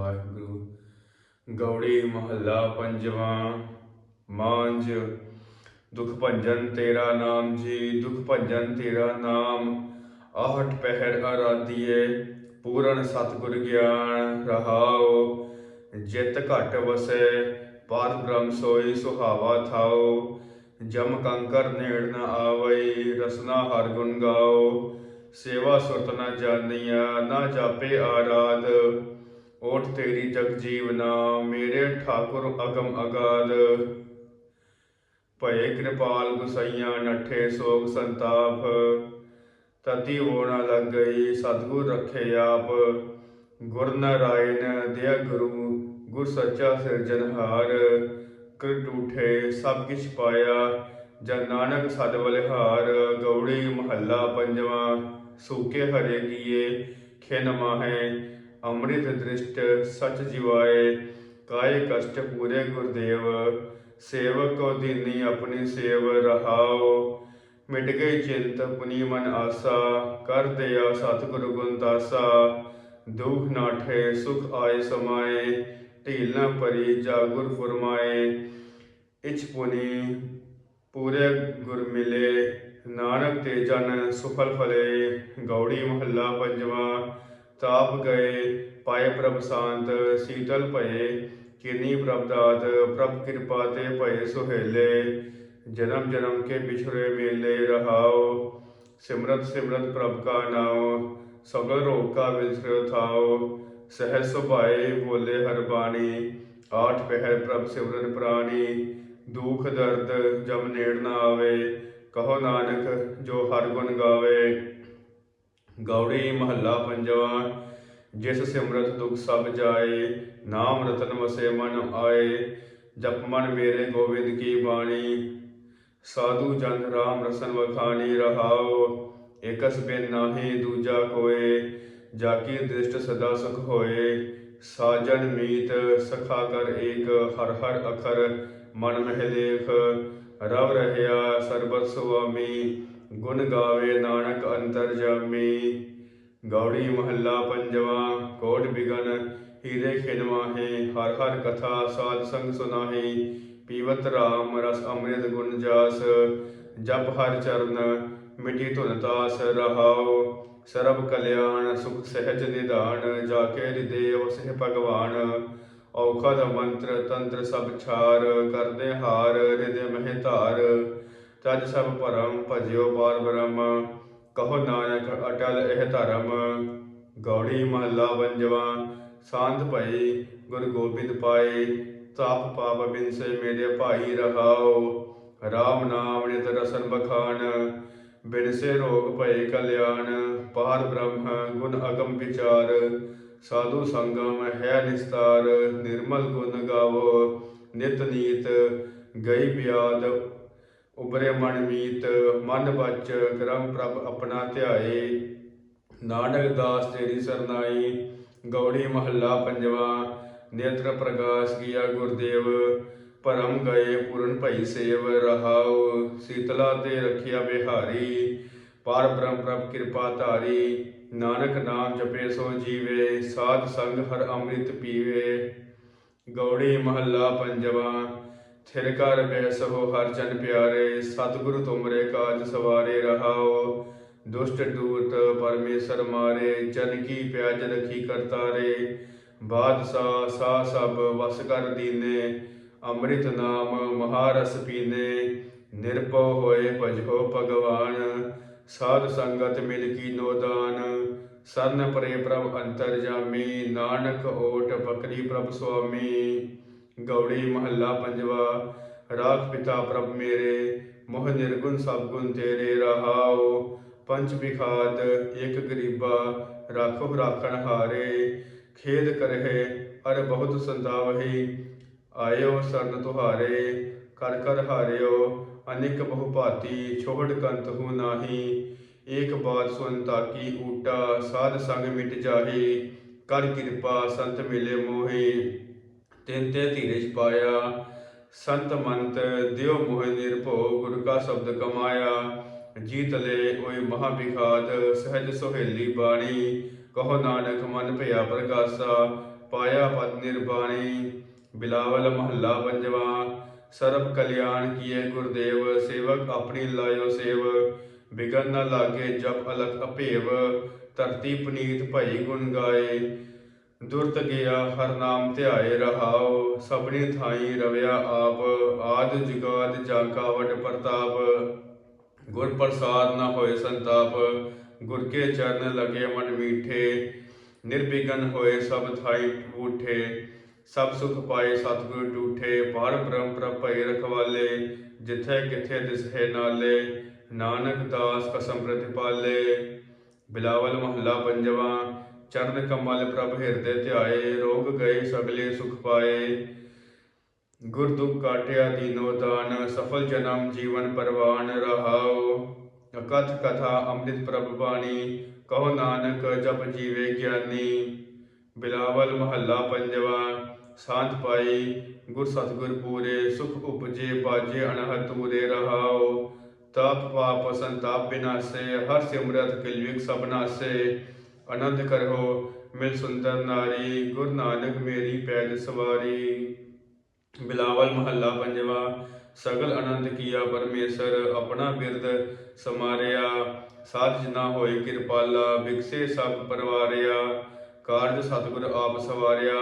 ਵਾਹਿਗੁਰੂ। ਗੌੜੀ ਮਹੱਲਾ ਪੰਜਵਾਂ। ਮਾਂਝ, ਦੁਖ ਭੰਜਨ ਤੇਰਾ ਨਾਮ ਜੀ, ਦੁਖ ਭੰਜਨ ਤੇਰਾ ਨਾਮ। ਆਹਟ ਪਹਿਰ ਆਰਾਧੀਏ ਪੂਰਨ ਸਤਿਗੁਰ ਗਿਆਨ ਰਹਾਓ ਜਿਤ ਘਟ ਵਸੈ, ਪਾਰ ਬ੍ਰਹਮ ਸੋਈ ਸੁਹਾਵਾ ਥਾਓ ਜਮ ਕੰਕਰ ਨੇੜ ਨ ਆਵਈ, ਰਸਨਾ ਹਰ ਗੁਣ ਗਾਓ ਸੇਵਾ ਸੁਰਤ ਨ ਜਾਣੀਆ ਨਾ ਜਾਪੇ ਆਰਾਧ। ਓਠ ਤੇਰੀ ਜਗ ਜੀਵਨਾ ਮੇਰੇ ਠਾਕੁਰ ਅਗਮ ਅਗਾਧ। ਭਏ ਕਿਰਪਾਲ ਗੁਸਈਆਂ ਨਠੇ ਸੋਗ ਸੰਤਾਪ। ਤਤੀ ਹੋਣਾ ਲੱਗ ਗਈ ਸਤਿਗੁਰ ਰੱਖੇ ਆਪ। ਗੁਰ ਨਾਰਾਇਣ ਦਿਆ ਗੁਰੂ, ਗੁਰ ਸੱਚਾ ਸਿਰਜਨਹਾਰ ਕਰ ਟੂਠੇ ਸਭ ਕਿਛ ਪਾਇਆ, ਜਨ ਨਾਨਕ ਸਦ ਬਲਿਹਾਰ ਗੌੜੀ ਮਹੱਲਾ ਪੰਜਵਾਂ, ਸੂਕੇ ਹਰੇ ਕੀਏ ਖਿਨ ਮਾਹੇ। ਅੰਮ੍ਰਿਤ ਦ੍ਰਿਸ਼ਟ ਸਚ ਜਿਵਾਏ, ਕਾਏ ਕਸ਼ਟ ਪੂਰੇ ਗੁਰਦੇਵ, ਸੇਵਕ ਕੋ ਦੀਨੀ ਆਪਣੀ ਸੇਵ ਰਹਾਓ ਮਿਟ ਗਈ ਚਿੰਤ ਪੁਨੀ ਮਨ ਆਸਾ, ਕਰ ਦਿਆ ਸਤਿਗੁਰੂ ਗੁਣ ਦਾਸਾ। ਦੁਖ ਨਾਠੇ ਸੁਖ ਆਏ ਸਮਾਏ, ਢੀਲ ਨਾ ਪਰੀ ਜਾਗੁਰ ਫਰਮਾਏ। ਇਚ ਪੁਨੀ ਪੂਰੇ ਗੁਰ ਮਿਲੇ, ਨਾਨਕ ਤੇ ਜਨ ਸੁਫਲ ਫਲੇ। ਗੌੜੀ ਮਹੱਲਾ ਪੰਜਵਾਂ ਤਾਪ ਗਏ, ਪਾਏ ਪ੍ਰਭ ਸ਼ਾਂਤ, ਸੀਤਲ ਭਏ, ਕਿਨੀ ਪ੍ਰਭ ਦਾਤ, ਪ੍ਰਭ ਕਿਰਪਾ ਤੇ ਭਏ ਸੁਹੇਲੇ, ਜਨਮ ਜਨਮ ਕੇ ਵਿਛੜੇ ਮੇਲੇ ਰਹਾਓ, ਸਿਮਰਤ ਸਿਮਰਤ ਪ੍ਰਭ ਕਾ ਨਾਮ ਸਗਲ ਰੋਗ ਕਾ ਵਿਸਰ ਥਾਓ ਸਹਿ ਸੁਭਾਏ ਬੋਲੇ ਹਰ ਬਾਣੀ, ਆਠ ਪਹਿਰ ਪ੍ਰਭ ਸਿਮਰਨ ਪ੍ਰਾਣੀ, ਦੁਖ ਦਰਦ ਜਮ ਨੇੜ ਨਾ ਆਵੇ, ਕਹੋ ਨਾਨਕ ਜੋ ਹਰ ਗੁਣ ਗਾਵੇ। ਗੌੜੀ ਮਹੱਲਾ ਪੰਜਵਾਂ, ਜਿਸ ਸਿਮਰਤ ਦੁਖ ਸਭ ਜਾਏ, ਨਾਮ ਰਤਨ ਵਸੇ ਮਨ ਆਏ, ਜਪ ਮਨ ਮੇਰੇ ਗੋਬਿੰਦ ਕੀ ਬਾਣੀ। ਸਾਧੂ ਜਨ ਰਾਮ ਰਸਨ ਵਖਾਣੀ ਰਹਾਓ ਇਕਸ ਬਿਨ ਨਾਹੀ ਦੂਜਾ ਕੋਏ, ਜਾ ਕੀ ਦ੍ਰਿਸ਼ਟ ਸਦਾ ਸੁਖ ਹੋਏ। ਸਾਜਨ ਮੀਤ ਸਖਾ ਕਰ ਏਕ, ਹਰ ਹਰ ਅਖਰ ਮਨ ਮਹਿ ਲੇਖ। ਰਵ ਰਹਿਆ ਸਰਬਤ ਸੁਆਮੀ ਗੁਣ ਗਾਵੇ ਨਾਨਕ ਅੰਤਰ ਜਾਮੀ। ਗੌੜੀ ਮਹੱਲਾ ਪੰਜਵਾਂ, ਕੋਟ ਬਿਗਨ, ਹੀਰੇ ਖਿਨਵਾਹੇ ਹਰ ਹਰ ਕਥਾ ਸਾਧ ਸੰਗ ਸੁਨਾਹੀ। ਪੀਵਤ ਰਾਮ ਰਸ ਅੰਮ੍ਰਿਤ ਗੁਣ ਜਾਸ, ਜਪ ਹਰ ਚਰਨ, ਮਿਟੀ ਧੁਨ ਤਾਸ ਰਹਾਓ ਸਰਬ ਕਲਿਆਣ, ਸੁਖ ਸਹਿਜ ਨਿਧਾਨ, ਜਾ ਕੇ ਹਿਰਦੇ ਵਸਹਿ ਭਗਵਾਨ। ਔਖਦ ਮੰਤਰ ਤੰਤਰ ਸਭ ਛਾਰ, ਕਰਦੇ ਹਾਰ ਹਿਰਦੇ ਮਹਿ ਧਾਰ। ਤਜ ਸਭ ਭਰਮ ਭਜਿਓ ਪਾਰ ਬ੍ਰਹਮ, ਕਹੋ ਨਾਨਕ ਅਟਲ ਇਹ ਧਰਮ। ਗੌੜੀ ਮਹੱਲਾ ਪੰਜਵਾਂ ਸਾਂਧ ਭਈ ਗੁਰ ਗੋਬਿੰਦ ਪਾਏ। ਤਾਪ ਪਾਪ ਬਿਨਸੇ ਮੇਰੇ ਭਾਈ ਰਹਾਓ ਰਾਮ ਨਾਮ ਨਿਤ ਰਸਨ ਬਖਾਨ, ਬਿਨਸੇ ਰੋਗ ਭਏ ਕਲਿਆਣ। ਪਾਰ ਬ੍ਰਹਮ, ਗੁਣ ਅਗਮ ਵਿਚਾਰ, ਸਾਧੂ ਸੰਗਮ ਹੈ ਨਿਸਤਾਰ। ਨਿਰਮਲ ਗੁਣ ਗਾਵੋ, ਨਿਤ ਨੀਤ ਗਈ ਬਿਆਦ ਉਬਰੇ ਮਨ ਮੀਤ, ਮਨ ਬਚ, ਕਰਮ ਪ੍ਰਭ ਆਪਣਾ ਧਿਆਏ। ਨਾਨਕ ਦਾਸ ਤੇਰੀ ਸਰਨਾਈ, ਗੌੜੀ ਮਹੱਲਾ ਪੰਜਵਾਂ, ਨੇਤਰ ਪ੍ਰਕਾਸ਼ ਕੀਆ ਗੁਰਦੇਵ। ਪਰਮ ਗਏ ਪੂਰਨ ਭਈ ਸੇਵ, ਰਹਾਉ, ਸੀਤਲਾ ਤੇ ਰਖਿਆ ਬਿਹਾਰੀ ਪਰ ਬ੍ਰਹਮ ਪ੍ਰਭ ਕਿਰਪਾ ਧਾਰੀ, ਨਾਨਕ ਨਾਮ ਜਪੇ ਸੋ ਜੀਵੇ, ਸਾਧ ਸੰਗ ਹਰ ਅੰਮ੍ਰਿਤ ਪੀਵੇ। ਗੌੜੀ ਮਹੱਲਾ ਪੰਜਵਾਂ ਥਿਰ ਕਰ ਬੈਸੋ ਹਰ ਜਨ ਪਿਆਰੇ, ਸਤਿਗੁਰੂ ਤੁਮਰੇ ਕਾਜ ਸਵਾਰੇ ਰਹਾਓ। ਦੁਸ਼ਟ ਦੂਤ ਪਰਮੇਸ਼ਰ ਮਾਰੇ, ਜਨ ਕੀ ਪਿਆਜ ਰਖੀ ਕਰਤਾਰੇ। ਬਾਦਸ਼ਾਹ ਸਾ ਸਭ ਵਸ ਕਰ ਦੀਨੇ, ਅੰਮ੍ਰਿਤ ਨਾਮ ਮਹਾਰਸ ਪੀਨੇ। ਨਿਰਭਉ ਹੋਏ ਭਜੋ ਭਗਵਾਨ, ਸਾਧ ਸੰਗਤ ਮਿਲ ਕੀ ਨੋਦਾਨ ਸਰਨ ਪਰੇ ਪ੍ਰਭ ਅੰਤਰ ਜਾਮੀ, ਨਾਨਕ ਓਟ ਬਕਰੀ ਪ੍ਰਭ ਸੁਆਮੀ। ਗੌੜੀ ਮਹੱਲਾ ਪੰਜਵਾ, ਰਾਖ ਪਿਤਾ ਪ੍ਰਭ ਮੇਰੇ, ਮੋਹ ਨਿਰਗੁਣ ਸਭ ਗੁਣ ਤੇਰੇ ਰਹਾਓ ਪੰਜ ਵਿਖਾਤ, ਇਕ ਗਰੀਬਾ, ਰਾਖੋ ਰਾਖਣ ਹਾਰੇ। ਖੇਦ ਕਰਹਿ, ਅਰ ਬਹੁਤ ਸੰਤਾਵਹੀ, ਆਇਓ ਸਰਨ ਤੁਹਾਰੇ। ਕਰ ਕਰ ਹਾਰਿਓ, ਅਨੇਕ ਬਹੁ ਭਾਤੀ, ਛੋੜ ਕੰਤ ਹੂ ਨਾਹੀ। ਏਕ ਬਾਤ ਸੁਨ ਤਾਕੀ ਊਟਾ, ਸਾਧ ਸੰਗ ਮਿਟ ਜਾਹੀ। ਕਰ ਕਿਰਪਾ, ਸੰਤ ਮਿਲੇ ਮੋਹੀ। ਤਿੰਨ ਤੇ ਧੀਰਜ ਪਾਇਆ। ਸੰਤ ਮੰਤ, ਦਿਓ ਮੋਹ ਨਿਰਭਉ ਗੁਰ ਕਾ ਸ਼ਬਦ ਕਮਾਇਆ। ਜੀਤ ਲੈ ਓਏ ਮਹਾ ਵਿਖਾਤ ਸਹਿਜ ਸੁਹੇਲੀ ਬਾਣੀ। ਕਹੋ ਨਾਨਕ ਮਨ ਭਇਆ ਪ੍ਰਕਾਸ਼ਾ ਪਾਇਆ ਪਦ ਨਿਰਬਾਣੀ। ਬਿਲਾਵਲ ਮਹੱਲਾ ਪੰਜਵਾ, ਸਰਬ ਕਲਿਆਣ ਕੀਏ ਗੁਰਦੇਵ, ਸੇਵਕ ਆਪਣੀ ਲਾਇਓ ਸੇਵ। ਬਿਗਨ ਨਾ ਲਾਗੇ ਜਪ ਅਲਖ ਅਭੇਵ, ਧਰਤੀ ਪਨੀਤ ਭਈ ਗੁਣ ਗਾਏ। ਦੁਰਤ ਗਿਆ, ਹਰ ਨਾਮ ਧਿਆਏ ਰਹਾਉ, ਸਭਨੀ ਥਾਈ ਰਵਿਆ ਆਪ, ਆਦ ਜੁਗਾਦ ਜਾਂ ਪ੍ਰਤਾਪ। ਗੁਰ ਪ੍ਰਸਾਦ ਨ ਹੋਏ ਸੰਤਾਪ, ਗੁਰ ਕੇ ਚਰਨ ਲਗੇ ਮਨ ਮੀਠੇ। ਨਿਰਵਿਘਨ ਹੋਏ ਸਭ ਥਾਈ ਊਠੇ, ਸਭ ਸੁਖ ਪਾਏ ਸਤਿਗੁਰ ਟੂਠੇ ਪਾਰ ਬ੍ਰਹਮ ਪ੍ਰਭ ਰਖਵਾਲੇ, ਜਿਥੇ ਕਿਥੇ ਦਿਸਹਿ ਨਾਲੇ। ਨਾਨਕ ਦਾਸ ਕਸਮ ਪ੍ਰਤਿਪਾਲੇ, ਬਿਲਾਵਲ ਮਹੱਲਾ ਪੰਜਵਾ। ਚਰਨ ਕਮਲ ਪ੍ਰਭ ਹਿਰਦੇ ਧਿਆਏ, ਰੋਗ ਗਏ ਸਗਲੇ ਸੁਖ ਪਾਏ। ਗੁਰ ਦੁਖ ਕਾਟਿਆ ਦੀਨੋ ਦਾਨ, ਸਫਲ ਜਨਮ ਜੀਵਨ ਪਰਵਾਨ ਰਹਾਉ। ਅਕਥ ਕਥਾ ਅੰਮ੍ਰਿਤ ਪ੍ਰਭ ਬਾਣੀ, ਕਹੋ ਨਾਨਕ ਜਪ ਜੀਵੇ ਗਿਆਨੀ। ਬਿਲਾਵਲ ਮਹੱਲਾ ਪੰਜਵਾ, ਸਾਧ ਪਾਈ, ਗੁਰ ਸਤਿਗੁਰ ਪੂਰੇ, ਸੁਖ ਉਪਜੇ, ਬਾਜੇ ਅਨਹਦ ਤੂਰੇ ਰਹਾਓ ਤਾਪ ਪਾਪ ਸੰਤਾਪ ਬਿਨਾਸੇ, ਹਰ ਸਿਮਰਤ ਕਿਲਵਿਕ ਸਬਨਾਸੇ ਨਾਸੇ ਆਨੰਦ ਕਰੋ, ਮਿਲ ਸੁੰਦਰ ਨਾਰੀ, ਗੁਰ ਨਾਨਕ ਮੇਰੀ ਪੈਜ ਸਵਾਰੀ। ਬਿਲਾਵਲ ਮਹੱਲਾ ਪੰਜਵਾ, ਸਗਲ ਅਨੰਦ ਕੀਆ ਪਰਮੇਸ਼ਰ, ਆਪਣਾ ਬਿਰਦ ਸਮਾਰਿਆ। ਸਾਧ ਜਨਾ ਹੋਏ ਕਿਰਪਾਲਾ, ਵਿਕਸੇ ਸਭ ਪਰਵਾਰਿਆ। ਕਾਰਜ ਸਤਿਗੁਰ ਆਪ ਸਵਾਰਿਆ।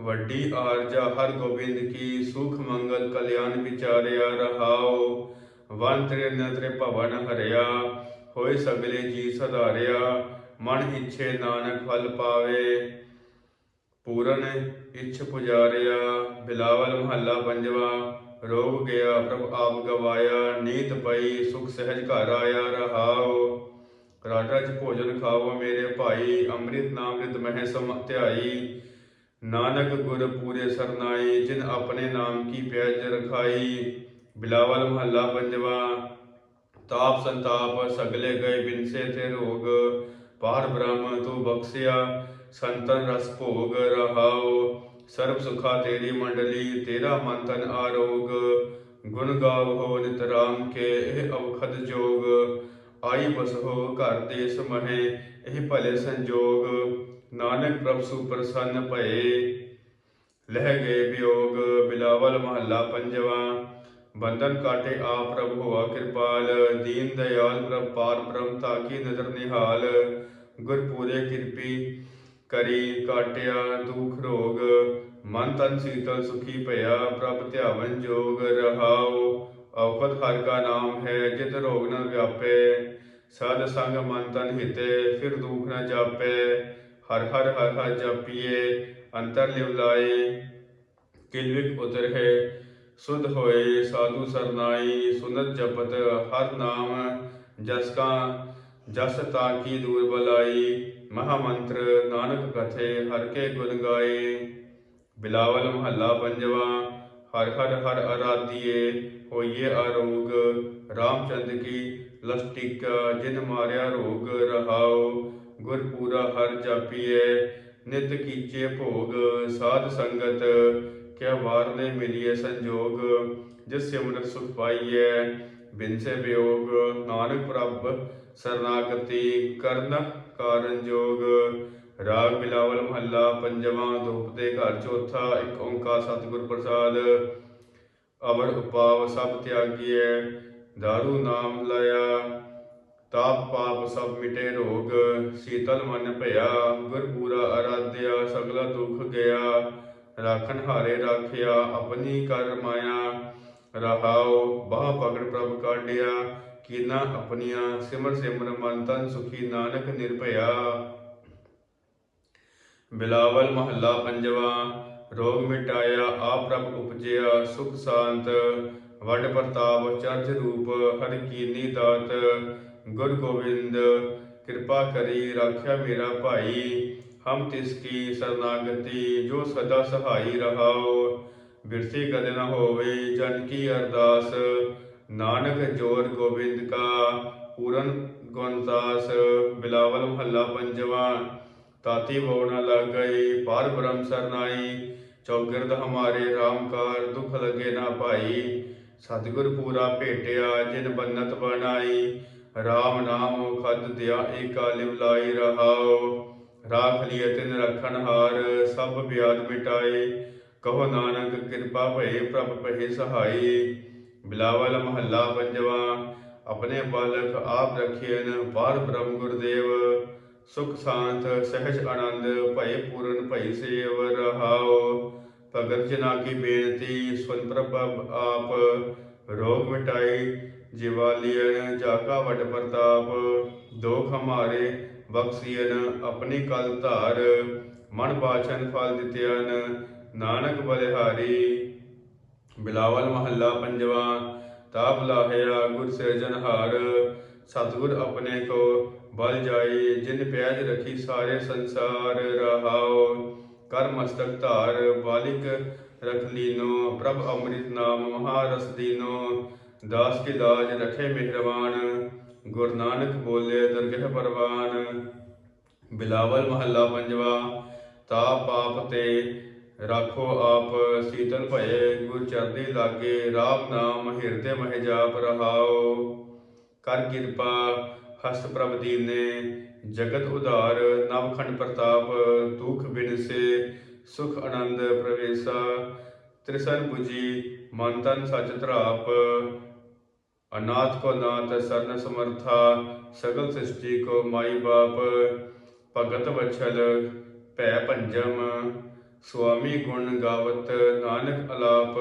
ਵੱਡੀ ਆਰਜਾ ਹਰ ਗੋਬਿੰਦ ਕੀ, ਸੁਖ ਮੰਗਲ ਕਲਿਆਣ ਵਿਚਾਰਿਆ ਰਹਾਓ ਵਨ ਤ੍ਰਿਨ ਨਤਰੇ ਭਵਨ ਹਰਿਆ, ਹੋਏ ਸਗਲੇ ਜੀ ਸਧਾਰਿਆ। ਮਨ ਇੱਛੇ ਨਾਨਕ ਫਲ ਪਾਵੇ। ਪੂਰਨ ਇੱਛ ਪੁਜਾਰਿਆ, ਬਿਲਾਵਲ ਮਹੱਲਾ ਪੰਜਵਾ, ਰੋਗ ਗਿਆ ਪ੍ਰਭ ਆਪ ਗਵਾਇਆ ਨੀਤ ਪਈ, ਸੁਖ ਸਹਿਜ ਘਰ ਆਇਆ, ਰਹਾਉ। ਰਾਜਾ ਚ ਭੋਜਨ ਖਾਓ ਮੇਰੇ ਭਾਈ, ਅੰਮ੍ਰਿਤ ਨਾਮ ਨਿਤ ਮਹਿ ਸਮ ਧਿਆਈ ਨਾਨਕ ਗੁਰ ਪੂਰੇ ਸਰਨਾਈ, ਜਿਨ ਆਪਣੇ ਨਾਮ ਕੀ ਪਿਆਜ ਰਖਾਈ। ਬਿਲਾਵਲ ਮਹੱਲਾ ਪੰਜਵਾ, ਤਾਪ ਸੰਤਾਪ ਸਗਲੇ ਗਏ ਬਿਨਸੇ ਤੇ ਰੋਗ। ਪਾਰ ਬ੍ਰਹਮ ਤੂੰ ਬਖਸਿਆ, ਸੰਤਨ ਰਸ ਭੋਗ ਰਹਾਓ। ਸਰਬ ਸੁਖਾ ਤੇਰੀ ਮੰਡਲੀ, ਤੇਰਾ ਮਨ ਤਨ ਆਰੋਗ। ਗੁਣ ਗਾਵੋ ਨਿਤ ਰਾਮ ਕੇ, ਇਹ ਅਵਖਦ ਜੋਗ। ਆਈ ਬਸੋ ਘਰ ਦੇਸ ਮਹੇ ਇਹ ਭਲੇ ਸੰਜੋਗ। ਨਾਨਕ ਪ੍ਰਭ ਸੁਪ੍ਰਸੰਨ ਭਏ। ਲਹਿ ਗਏ ਵਿਯੋਗ ਬਿਲਾਵਲ ਮਹੱਲਾ ਪੰਜਵਾ। ਬੰਧਨ ਕਾਟੇ ਆ ਪ੍ਰਭ ਹੋਆ ਕਿਰਪਾਲ। ਦੀਨ ਦਇਆਲ ਪ੍ਰਭ ਪਾਰ ਬ੍ਰਹਮ ਤਾਕੀ ਨਦਰ ਨਿਹਾਲ। ਗੁਰ ਪੂਰੇ ਕਿਰਪੀ ਕਰੀ, ਕਾਟਿਆ ਦੁਖ ਰੋਗ, ਮਨ ਤਨ ਸੀਤਲ ਸੁਖੀ ਭਇਆ, ਪ੍ਰਭ ਧਿਆਵਨ ਜੋਗ ਰਹਾਉ। ਔਖਦ ਹਰ ਕਾ ਨਾਮ ਹੈ, ਜਿਤ ਰੋਗ ਨ ਵਿਆਪੇ। ਸਾਧ ਸੰਗ ਮਨ ਤਨ ਹਿਤੇ, ਫਿਰ ਦੁਖ ਨ ਜਾਪੇ। ਹਰ ਹਰ ਹਰ ਹਰ ਜਪੀਏ, ਅੰਤਰ ਲਿਵ ਲਾਏ। ਕਿਲਵਿਕ ਉਤਰ ਹੈ ਸੁਧ ਹੋਏ, ਸਾਧੂ ਸਰਨਾਈ, ਸੁਨਤ ਜਪਤ, ਹਰ ਨਾਮ ਜਸ ਕਾ ਜਸ ਤਾਕੀ ਦੂਰ ਬਲਾਈ ਮਹਾ ਮੰਤਰ ਨਾਨਕ ਕਥੇ, ਹਰ ਕੇ ਗੁਣ ਗਾਏ। ਬਿਲਾਵਲ ਮਹੱਲਾ ਪੰਜਵਾ, ਹਰ ਹਰ ਹਰ ਅਰਾਧੀਏ, ਹੋਈਏ ਆਰੋਗ। ਰਾਮਚੰਦ ਕੀ ਲਸਟਿਕਾ, ਜਿਨ ਮਾਰਿਆ ਰੋਗ ਰਹਾਉ। ਗੁਰਪੂਰਾ ਹਰ ਜਾਪੀਏ ਨਿਤ ਕੀਚੇ ਭੋਗ। ਸਾਧ ਸੰਗਤ, ਕਿਆ ਵਾਰ ਨੇ ਮਿਲੀਏ ਸੰਜੋਗ। ਜਿਸ ਸਿਮਰਤ ਸੁਖ ਪਾਈਐ ਬਿਨ ਵਿਯੋਗ ਨਾਨਕ ਪ੍ਰਭ, ਸਰਨਾਗਤੀ ਕਰਨ ਕਾਰਨ ਜੋਗ। ਰਾਗ ਬਿਲਾਵਲ ਮਹੱਲਾ, ਪੰਜਵਾਂ ਧੂਪ ਦੇ ਘਰ ਚੌਥਾ, ਇੱਕ ਓੰਕਾਰ ਸਤਿਗੁਰ ਪ੍ਰਸਾਦ। ਅਵਰ ਉਪਾਵ ਸਭ ਤਿਆਗੀਐ, ਦਾਰੂ ਨਾਮ ਲਾਇਆ, ਤਾਪ ਪਾਪ ਸਭ ਮਿਟੇ ਰੋਗ। ਸੀਤਲ ਮਨ ਭਇਆ, ਗੁਰ ਪੂਰਾ ਅਰਾਧਿਆ, ਸਗਲਾ ਦੁਖ ਗਿਆ। ਰਾਖਣ ਹਾਰੇ ਰਾਖਿਆ, ਆਪਣੀ ਕਰ ਮਾਇਆ। ਰਹਾਉ ਬਾਹ ਪਕੜ ਪ੍ਰਭ ਕਾਢਿਆ ਕੀਨਾ ਆਪਣੀਆਂ ਸਿਮਰ ਸਿਮਰ ਮਨ ਤਨ ਸੁਖੀ ਨਾਨਕ ਨਿਰਭਇਆ ਬਿਲਾਵਲ ਮਹੱਲਾ ਪੰਜਵਾ ਰੋਗ ਮਿਟਾਇਆ ਆਪ ਪ੍ਰਭ ਉਪਜਿਆ ਸੁਖ ਸ਼ਾਂਤ ਵੱਡ ਪ੍ਰਤਾਪ ਚਰਜ ਰੂਪ ਹਰ ਕੀਨੀ ਦਾਤ ਗੁਰ ਗੋਬਿੰਦ ਕਿਰਪਾ ਕਰੀ ਰਾਖਿਆ ਮੇਰਾ ਭਾਈ ਹਮ ਤਿਸ ਕੀ ਸਰਨਾਗਤੀ ਜੋ ਸਦਾ ਸਹਾਈ ਰਹਾਓ ਬਿਰਤੀ ਕਦੇ ਨਾ ਹੋਵੇ, ਜਨ ਕੀ ਅਰਦਾਸ। ਨਾਨਕ ਜੋਰ ਗੋਬਿੰਦ ਕਾ, ਪੂਰਨ ਗੁਣਦਾਸ ਬਿਲਾਵਲ ਮਹੱਲਾ ਪੰਜਵਾ, ਤਾਤੀ ਬੋ ਲੱਗ ਗਈ ਪਾਰ ਬ੍ਰਹਮ ਸਰਨਾਈ ਚੌਗਿਰਦ ਹਮਾਰੇ ਰਾਮਕਾਰ ਦੁਖ ਲਗੇ ਨਾ ਭਾਈ। ਸਤਿਗੁਰ ਪੂਰਾ ਭੇਟਿਆ, ਜਿਨ ਬੰਨਤ ਬਣਾਈ। RAM ਨਾਮ ਖਦ ਦਿਆ, ਏਕਾ ਲਿਵ ਲਾਈ ਰਹਾਉ। ਰਾਖ ਲਿਏ ਤਿਨ ਰਖਣ ਹਾਰ, ਸਭ ਬਿਆਦ ਮਿਟਾਏ। ਕਹੋ ਨਾਨਕ, ਕਿਰਪਾ ਭਏ, ਪ੍ਰਭ ਭਏ ਸਹਾਈ। ਬਿਲਾਵਲ ਮਹੱਲਾ ਪੰਜਵਾ, ਆਪਣੇ ਬਾਲਕ ਆਪ ਰਖੀਨ ਬਾਰ ਬ੍ਰਹਮ ਗੁਰਦੇਵ। ਸੁਖ ਸ਼ਾਂਤ ਸਹਿਜ ਆਨੰਦ, ਭਏ ਪੂਰਨ, ਭਈ ਸੇਵ ਰਹਾਓ ਭਗਤ ਜਨਾ ਕੀ ਬੇਨਤੀ, ਸੁਨ ਪ੍ਰਭ ਆਪ। ਰੋਗ ਮਿਟਾਈ ਜਿਵਾਲੀਨ ਜਾਕਾ ਵਡ ਪ੍ਰਤਾਪ। ਦੋਖ ਹਮਾਰੇ ਬਖਸ਼ੀਨ ਆਪਣੀ ਕਲ ਧਾਰ। ਮਨ ਬਾਚਨ ਫਲ ਦਿੱਤਿਆਨ ਨਾਨਕ ਬਲਿਹਾਰੀ, ਬਿਲਾਵਲ ਮਹੱਲਾ ਪੰਜਵਾ, ਤਾਪ ਲਾਹਿਆ ਗੁਰ ਸਿਰਜਨਹਾਰ ਸਤਿਗੁਰ ਆਪਣੇ ਕੋ ਬਲ ਜਾਈ ਜਿਨ ਪਿਆਜ ਰਖੀ ਸਾਰੇ ਸੰਸਾਰ ਰਹਾਓ ਕਰ ਮਸਤਕ ਧਾਰ, ਬਾਲਿਕ ਰਖ ਲੀਨੋ, ਪ੍ਰਭ ਅੰਮ੍ਰਿਤ ਨਾਮ ਮਹਾਰਸ ਦੀਨੋ, ਦਾਸ ਕੇ ਦਾਜ ਰਖੇ ਮਿਹਰਬਾਨ, ਗੁਰ ਨਾਨਕ ਬੋਲੇ ਦਰਗਹਿ ਪਰਵਾਨ। ਬਿਲਾਵਲ ਮਹੱਲਾ ਪੰਜਵਾ ਤਾ ਪਾਪ ਤੇ ਰਾਖੋ ਆਪ ਸੀਤਲ ਭਏ, ਗੁਰ ਚਰਦੀ ਲਾਗੇ, ਰਾਮ ਨਾਮ ਹਿਰਦੇ ਮਹਿ ਜਾਪ ਰਹਾਓ ਕਰ ਕਿਰਪਾ, ਹਸਤ ਪ੍ਰਭ ਦੀਨੇ, ਜਗਤ ਉਧਾਰ ਨਵਖੰਡ ਪ੍ਰਤਾਪ, ਦੁਖ ਬਿਨਸੇ, ਸੁਖ ਆਨੰਦ ਪ੍ਰਵੇਸਾ। ਤ੍ਰਿਸਨ 부ਜੀ ਮਨ ਤਨ ਸਚ ਧਰਾਪ। ਅਨਾਥ ਕੋ ਨਾਥ, ਸਰਨ ਸਮਰਥਾ, ਸਗਲ ਸ੍ਰਿਸ਼ਟੀ ਕੋ ਮਾਈ ਬਾਪ। ਭਗਤ ਵਛਲ, ਭੈ ਪੰਜਮ। ਸੁਆਮੀ ਗੁਣ ਗਾਵਤ ਨਾਨਕ ਅਲਾਪ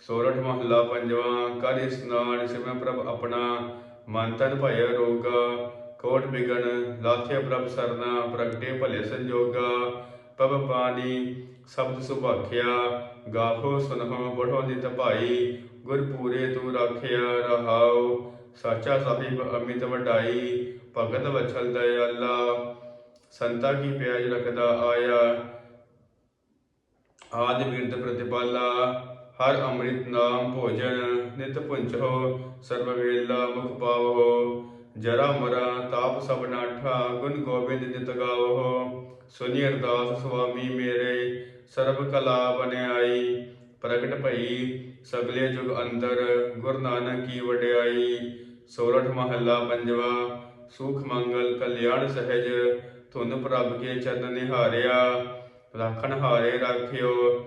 ਸੋਰਠ ਮਹੱਲਾ ਪੰਜਵਾ, ਕਰ ਇਸਨਾਨ ਸਿਮੈ ਪ੍ਰਭ ਆਪਣਾ, ਮਨ ਤਨ ਭయ ਰੋਗਾ, ਕੋਟ ਬਿਗਨ ਲਾਥੇ ਪ੍ਰਭ ਸਰਨਾ, ਪ੍ਰਗਟੇ ਭਲੇ ਸੰਜੋਗਾ ਪਵ ਪਾਣੀ ਸ਼ਬਦ ਸੁਭਾਖਿਆ ਗਾਫੋ ਸੁਨਹੁ ਬੜੋ ਨਿਤ ਭਾਈ, ਗੁਰ ਪੂਰੇ ਤੂੰ ਰਾਖਿਆ ਰਹਾਉ, ਸਾਚਾ ਸਾਹਿਬ ਅਮਿਤ ਵਡਾਈ, ਭਗਤ ਵਛਲ ਦਇਆਲਾ, ਸੰਤਾ ਕੀ ਪਿਆਜ ਰਖਦਾ ਆਇਆ ਆਦਿ ਬਿਰਦ ਪ੍ਰਤਿਪਾਲਾ, ਹਰ ਅੰਮ੍ਰਿਤ ਨਾਮ ਭੋਜਨ, ਨਿਤ ਪੁੰਚੋ, ਸਰਬ ਵੇਲਾ ਮੁਖ ਪਾਵੋ। ਜਰਾ ਮਰਾ ਤਾਪ ਸਭ ਨਾਠਾ, ਗੁਣ ਗੋਬਿੰਦ ਨਿਤ ਗਾਵੋ। ਸੁਨੀ ਅਰਦਾਸ ਸੁਆਮੀ ਮੇਰੇ, ਸਰਬ ਕਲਾ ਬਨਿਆਈ ਪ੍ਰਗਟ ਭਈ ਸਗਲੇ ਜੁਗ ਅੰਦਰ, ਗੁਰ ਨਾਨਕ ਕੀ ਵਡਿਆਈ। ਸੋਰਠ ਮਹੱਲਾ ਪੰਜਵਾ, ਸੁਖ ਮੰਗਲ ਕਲਿਆਣ ਸਹਿਜ, ਧੁਨ ਪ੍ਰਭ ਕੇ ਚਰਨ ਨਿਹਾਰਿਆ। ਰਾਖਣ ਹਾਰੇ ਰਾਖਿਓ।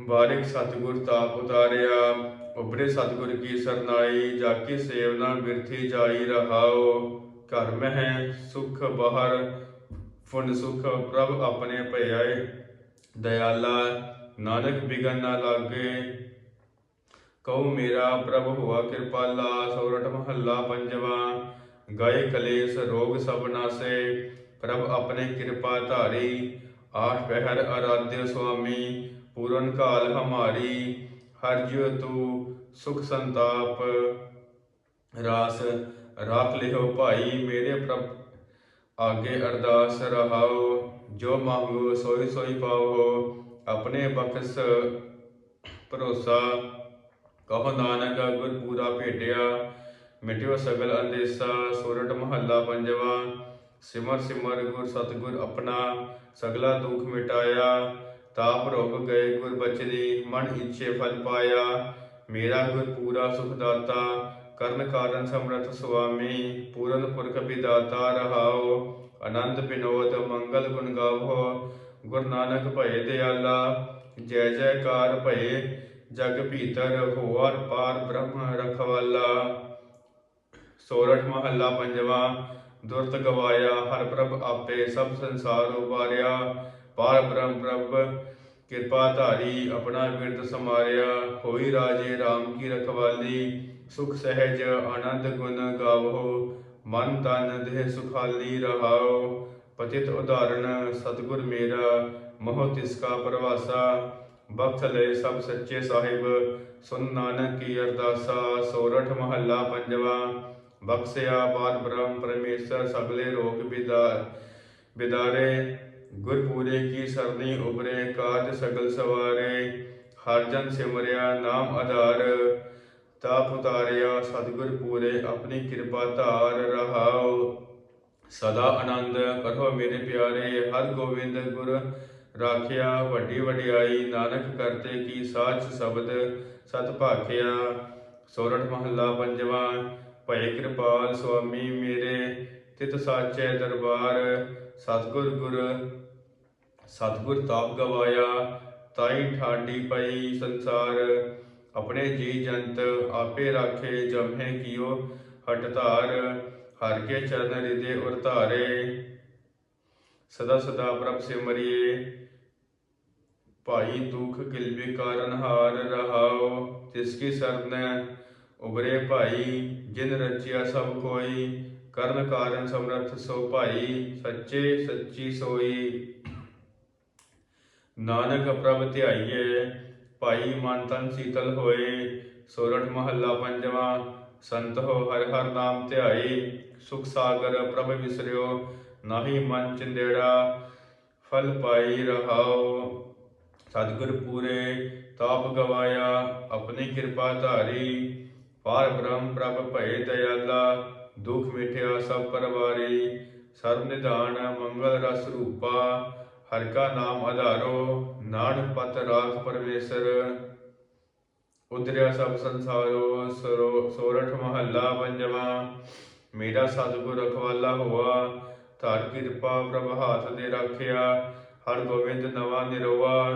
ਬਾਰਿਕ ਸਤਿਗੁਰ ਤਾਪ ਉਤਾਰਿਆ ਉਬਰੇ ਸਤਿਗੁਰ ਕੀ ਸਰਨਾਈ, ਜਾ ਕੀ ਸੇਵਨਾ ਬਿਰਥੀ ਜਾਈ ਰਹਾਓ। ਘਰ ਮਹਿ ਸੁਖ ਬਾਹਰ ਫੁਨ ਸੁਖ ਪ੍ਰਭ ਆਪਣੇ ਭਇਆਏ। ਦਇਆਲਾ, ਨਾਨਕ ਬਿਗਨ ਨਾ ਲਾਗੇ। ਕਉ ਮੇਰਾ ਪ੍ਰਭ ਹੋਆ ਕਿਰਪਾਲਾ ਸੋਰਠ ਮਹੱਲਾ ਪੰਜਵਾ। ਗਏ ਕਲੇਸ਼ ਰੋਗ ਸਭ ਨਾਸੇ, ਪ੍ਰਭ ਆਪਣੇ ਕਿਰਪਾ ਧਾਰੀ। ਆਠ ਪਹਿਰ ਆਰਾਧਿ ਸੁਆਮੀ, ਪੂਰਨ ਕਾਲ ਹਮਾਰੀ, ਹਰ ਜਿਉ ਤੂ ਸੁਖ ਸੰਤਾਪ। ਰਾਸ, ਰਾਖ ਲਿਓ ਭਾਈ, ਮੇਰੇ ਪ੍ਰਭ ਆਗੇ ਅਰਦਾਸ ਰਹਾਓ। ਜੋ ਮੰਗੋ ਸੋਈ ਸੋਈ ਪਾਓ ਆਪਣੇ ਬਖਸ਼ ਭਰੋਸਾ। ਕਹੋ ਨਾਨਕ, ਗੁਰ ਪੂਰਾ ਭੇਟਿਆ, ਮਿਟਿਓ ਸਗਲ ਅੰਦੇਸਾ ਸੋਰਠ ਮਹੱਲਾ ਪੰਜਵਾ। ਸਿਮਰ ਸਿਮਰ ਗੁਰ ਸਤਿਗੁਰ ਆਪਣਾ ਸਗਲਾ ਦੁੱਖ ਮਿਟਾਇਆ, ਤਾਪ ਰੋਗ ਗਏ ਗੁਰ ਬਚਨੀ, ਮਨ ਇੱਛੇ ਫਲ ਪਾਇਆ। ਮੇਰਾ ਗੁਰ ਪੂਰਾ ਸੁਖ ਦਾਤਾ, ਕਰਨ ਕਾਰਨ ਸਮਰਥ ਸੁਆਮੀ, ਪੂਰਨ ਪੁਰਖ ਵਿਦਾਤਾ ਰਹਾਓ। ਆਨੰਦ ਬਿਨੋਦ ਮੰਗਲ ਗੁਣ ਗਾਵੋ। ਗੁਰ ਨਾਨਕ ਭਏ ਦਿਆਲਾ, ਜੈ ਜੈਕਾਰ ਭਏ, ਜਗ ਭੀਤਰ ਹੋਰ ਪਾਰ ਬ੍ਰਹਮ ਰਖਵਾਲਾ। ਸੋਰਠ ਮਹੱਲਾ ਪੰਜਵਾ ਦੁਰਤ ਗਵਾਇਆ, ਹਰ ਪ੍ਰਭ ਆਪੇ ਸਭ ਸੰਸਾਰ ਉਬਾਰਿਆ ਪਾਰ ਬ੍ਰਹਮ ਪ੍ਰਭ, ਕਿਰਪਾ ਧਾਰੀ, ਆਪਣਾ ਬਿਰਤ ਸਮਾਰਿਆ। ਹੋਈ ਰਾਜੇ RAM ਕੀ ਰਖਵਾਲੀ, ਸੁਖ ਸਹਿਜ ਆਨੰਦ ਗੁਣ ਗਾਵੋ। ਮਨ ਤਨ ਦੇਹ ਸੁਖਾਲੀ ਰਹਾਓ। ਪਤਿਤ ਉਦਾਹਰਣ, ਸਤਿਗੁਰ ਮੇਰਾ, ਮੋਹ ਤਿਸ ਕਾ ਪਰਵਾਸਾ। ਬਖਸ਼ ਲੈ ਸਭ ਸੱਚੇ ਸਾਹਿਬ, ਸੁਨ ਨਾਨਕ ਕੀ ਅਰਦਾਸਾ। ਸੋਰਠ ਮਹੱਲਾ ਪੰਜਵਾ। ਬਖਸ਼ਿਆ ਬਾਦ ਬ੍ਰਹਮ ਪਰਮੇਸ਼ਰ, ਸਗਲੇ ਰੋਗ ਬਿਦਾਰ, ਬਿਦਾਰੇ ਗੁਰਪੂਰੇ ਕੀ ਸਰਨੀ ਉਬਰੇ ਕਾਜ ਸਗਲ ਸਵਾਰੇ, ਹਰ ਜਨ ਸਿਮਰਿਆ, ਨਾਮ ਆਧਾਰ, ਤਾਪ ਉਤਾਰਿਆ, ਸਤਿਗੁਰ ਪੂਰੇ, ਆਪਣੀ ਕਿਰਪਾ ਧਾਰ ਰਹਾਉ। ਸਦਾ ਆਨੰਦ ਕਰੋ ਮੇਰੇ ਪਿਆਰੇ, ਹਰ ਗੋਬਿੰਦ ਗੁਰ ਰਾਖਿਆ, ਵੱਡੀ ਵਡਿਆਈ, ਨਾਨਕ ਕਰਤੇ ਕੀ ਸਾਚ ਸ਼ਬਦ ਸਤ ਭਾਖਿਆ। ਸੋਰਠ ਮਹੱਲਾ ਪੰਜਵਾਂ ਭਏ ਕਿਰਪਾਲ ਸੁਆਮੀ ਮੇਰੇ ਤਿਤ ਸਾਚੇ ਦਰਬਾਰ। ਸਤਿਗੁਰ ਗੁਰ, ਸਤਿਗੁਰ ਤਾਪ ਗਵਾਇਆ, ਤਾਈ ਠਾਡੀ ਪਈ ਸੰਸਾਰ। ਆਪਣੇ ਜੀ ਜੰਤ ਆਪੇ ਰਾਖੇ ਜਮਹਿ ਕੀਓ ਹਟ ਧਾਰ। ਹਰ ਕੇ ਚਰਨ ਹਿਰਦੇ ਉਰ ਧਾਰੇ। ਸਦਾ ਸਦਾ ਪ੍ਰਭ ਸਿਮਰਿਏ, ਭਾਈ ਦੁਖ ਕਿਲਬੀ ਕਾਰਨ ਹਾਰ ਰਹਾਓ। ਤਿਸ ਕੀ ਸਰਨ ਉਬਰੇ ਭਾਈ, ਜਿਨ ਰਚਿਆ ਸਭ ਕੋਈ, ਕਰਨ ਕਾਰਨ ਸਮਰਥ ਸੋ ਭਾਈ, ਸੱਚੇ ਸੱਚੀ ਸੋਈ। ਨਾਨਕ ਪ੍ਰਭ ਧਿਆਈਏ, ਭਾਈ ਮਨ ਤਨ ਸੀਤਲ ਹੋਏ, ਸੋਰਠ ਮਹੱਲਾ ਪੰਜਵਾਂ, ਸੰਤ ਹੋ ਹਰ ਹਰ ਨਾਮ ਧਿਆਈ, ਸੁਖ ਸਾਗਰ ਪ੍ਰਭ ਵਿਸਰਿਓ, ਨਾਹੀ ਮਨ ਚੰਦੇੜਾ, ਫਲ ਪਾਈ ਰਹਾਓ। ਸਤਿਗੁਰ ਪੂਰੇ, ਤਾਪ ਗਵਾਇਆ, ਆਪਣੀ ਕਿਰਪਾ ਧਾਰੀ ਪਾਰ ਬ੍ਰਹਮ ਪ੍ਰਭ ਭਏ ਦਇਆਲਾ, ਦੁਖ ਮਿਟਿਆ ਸਭ ਪਰਵਾਰੀ, ਸਰਬ ਨਿਧਾਨ ਮੰਗਲ ਰਸ ਰੂਪਾ, ਹਰ ਕਾ ਨਾਮ ਆਧਾਰੋ, ਨਾਨਕ ਪਤ ਰਾਖ ਪਰਮੇਸ਼ਰ। ਉਦਰਿਆ ਸਭ ਸੰਸਾਰੋ, ਸਰੋ, ਸੋਰਠ ਮਹੱਲਾ ਪੰਜਵਾਂ, ਮੇਰਾ ਸਤਿਗੁਰ ਰਖਵਾਲਾ ਹੋਆ, ਧਾਰ ਕਿਰਪਾ ਪ੍ਰਭ ਹਾਥ ਦੇ ਰਾਖਿਆ, ਹਰ ਗੋਬਿੰਦ ਨਵਾ ਨਿਰਵਾ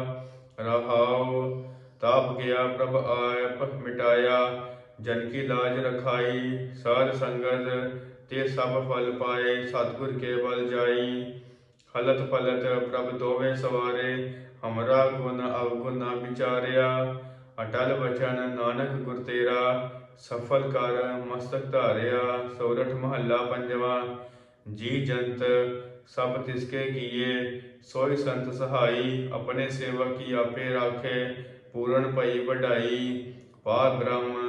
ਰਹਾਉ, ਤਾਪ ਗਿਆ ਪ੍ਰਭ ਆਇਪ ਮਿਟਾਇਆ ਜਨ ਕੀ ਲਾਜ ਰਖਾਈ, ਸਾਧ ਸੰਗਤ ਤੇ ਸਭ ਫਲ ਪਾਏ, ਸਤਿਗੁਰ ਕੇ ਬਲ ਜਾਈ। ਹਲਤ ਫਲਤ ਪ੍ਰਭ ਦੋਵੇਂ ਸਵਾਰੇ, ਹਮਰਾ ਗੁਣ ਅਵਗੁਣ ਨਾ ਵਿਚਾਰਿਆ। ਅਟਲ ਬਚਨ ਨਾਨਕ ਗੁਰ ਤੇਰਾ, ਸਫਲ ਕਰ ਮਸਤਕ ਧਾਰਿਆ। ਸੋਰਠ ਮਹੱਲਾ ਪੰਜਵਾਂ, ਜੀ ਜੰਤ, ਸਭ ਤਿਸਕੇ ਕੀਏ। ਸੋਈ ਸੰਤ ਸਹਾਈ, ਆਪਣੇ ਸੇਵਕ ਕੀ ਆਪੇ ਰਾਖੇ। ਪੂਰਨ ਭਈ ਵਡਾਈ ਪਾ ਬ੍ਰਹਮ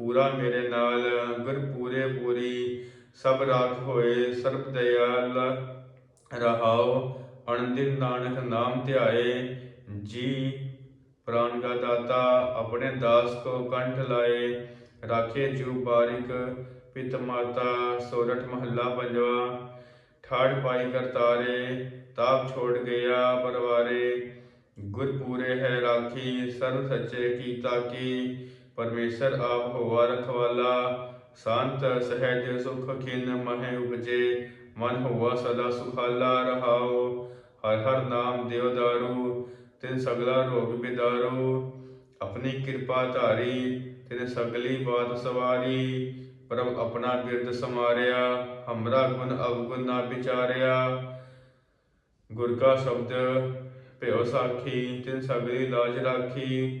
ਪੂਰਾ ਮੇਰੇ ਨਾਲ, ਗੁਰ ਪੂਰੇ ਪੂਰੀ, ਸਭ ਰਾਖ ਹੋਏ, ਸਰਬ ਦਇਆਲ ਰਹਾਉ, ਅਣਦਿਨ ਨਾਨਕ ਨਾਮ ਧਿਆਏ, ਜੀ ਪ੍ਰਾਨ ਕਾ ਦਾਤਾ, ਆਪਣੇ ਦਾਸ ਕੋ ਕੰਠ ਲਾਏ, ਰਾਖੇ ਜੂ ਬਾਰਿਕ ਪਿਤ ਮਾਤਾ, ਸੋਰਠ ਮਹੱਲਾ ਪੰਜਵਾ ਠਾੜ ਪਾਈ ਕਰਤਾਰੇ ਤਾਪ ਛੋੜ ਗਿਆ ਪਰਵਾਰੇ, ਗੁਰ ਪੂਰੇ ਹੈ ਰਾਖੀ, ਸਰਬ ਸੱਚੇ ਕੀਤਾ ਕੀ ਪਰਮੇਸ਼ਰ ਆਪ ਹੋਵਾ ਰਖਵਾਲਾ, ਸੰਤ, ਸਹਿਜ, ਸੁਖ ਖਿਨ ਮਹਿ ਉਪਜੇ, ਮਨ ਹੋਵਾ ਸਦਾ ਸੁਖਾਲਾ ਰਹਾਓ ਹਰ ਹਰ ਨਾਮ ਦੇਵਦਾਰੂ ਤਿਨ ਸਗਲਾ ਰੋਗ ਬਿਦਾਰੂ, ਆਪਣੀ ਕਿਰਪਾ ਧਾਰੀ, ਤਿਨ ਸਗਲੀ ਬਾਤ ਸਵਾਰੀ, ਪ੍ਰਭ ਆਪਣਾ ਬਿਰਦ ਸਮਾਰਿਆ, ਹਮਰਾ ਗੁਣ ਅਵਗੁਣ ਨਾ ਵਿਚਾਰਿਆ। ਗੁਰ ਕਾ ਸ਼ਬਦ ਭਿਓ ਸਾਖੀ, ਤਿਨ ਸਗਲੀ ਲਾਜ ਰਾਖੀ